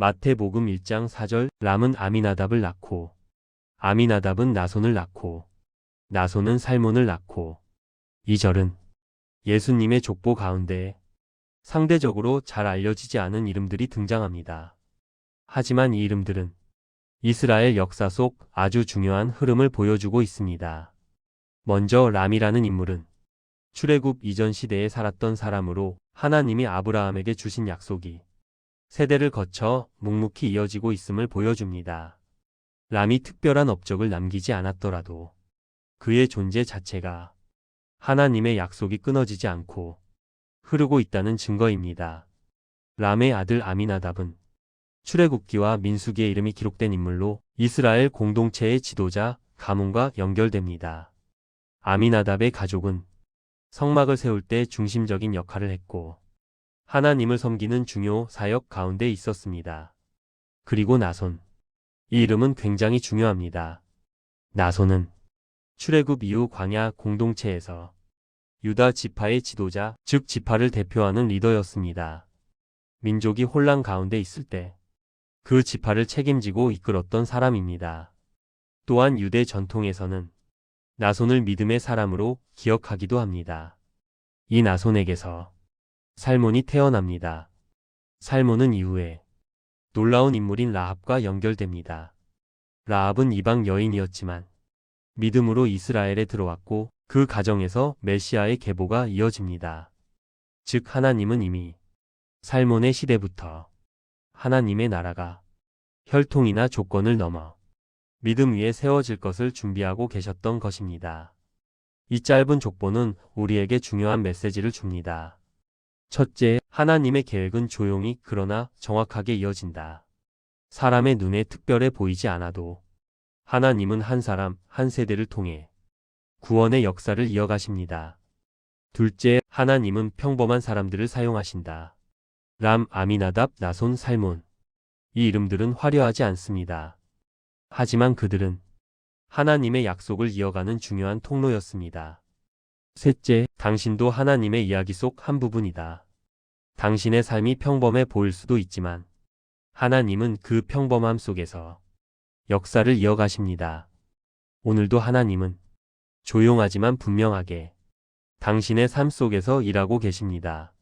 마태복음 1장 4절 람은 아미나답을 낳고 아미나답은 나손을 낳고 나손은 살몬을 낳고 2절은 예수님의 족보 가운데 상대적으로 잘 알려지지 않은 이름들이 등장합니다. 하지만 이 이름들은 이스라엘 역사 속 아주 중요한 흐름을 보여주고 있습니다. 먼저 람이라는 인물은 출애굽 이전 시대에 살았던 사람으로 하나님이 아브라함에게 주신 약속이 세대를 거쳐 묵묵히 이어지고 있음을 보여줍니다. 람이 특별한 업적을 남기지 않았더라도 그의 존재 자체가 하나님의 약속이 끊어지지 않고 흐르고 있다는 증거입니다. 람의 아들 아미나답은 출애굽기와 민수기의 이름이 기록된 인물로 이스라엘 공동체의 지도자 가문과 연결됩니다. 아미나답의 가족은 성막을 세울 때 중심적인 역할을 했고 하나님을 섬기는 중요 사역 가운데 있었습니다. 그리고 나손. 이 이름은 굉장히 중요합니다. 나손은 출애굽 이후 광야 공동체에서 유다 지파의 지도자, 즉 지파를 대표하는 리더였습니다. 민족이 혼란 가운데 있을 때 그 지파를 책임지고 이끌었던 사람입니다. 또한 유대 전통에서는 나손을 믿음의 사람으로 기억하기도 합니다. 이 나손에게서 살몬이 태어납니다. 살몬은 이후에 놀라운 인물인 라합과 연결됩니다. 라합은 이방 여인이었지만 믿음으로 이스라엘에 들어왔고 그 가정에서 메시아의 계보가 이어집니다. 즉 하나님은 이미 살몬의 시대부터 하나님의 나라가 혈통이나 조건을 넘어 믿음 위에 세워질 것을 준비하고 계셨던 것입니다. 이 짧은 족보는 우리에게 중요한 메시지를 줍니다. 첫째, 하나님의 계획은 조용히 그러나 정확하게 이어진다. 사람의 눈에 특별해 보이지 않아도 하나님은 한 사람, 한 세대를 통해 구원의 역사를 이어가십니다. 둘째, 하나님은 평범한 사람들을 사용하신다. 람, 아미나답, 나손, 살몬. 이 이름들은 화려하지 않습니다. 하지만 그들은 하나님의 약속을 이어가는 중요한 통로였습니다. 셋째, 당신도 하나님의 이야기 속 한 부분이다. 당신의 삶이 평범해 보일 수도 있지만 하나님은 그 평범함 속에서 역사를 이어가십니다. 오늘도 하나님은 조용하지만 분명하게 당신의 삶 속에서 일하고 계십니다.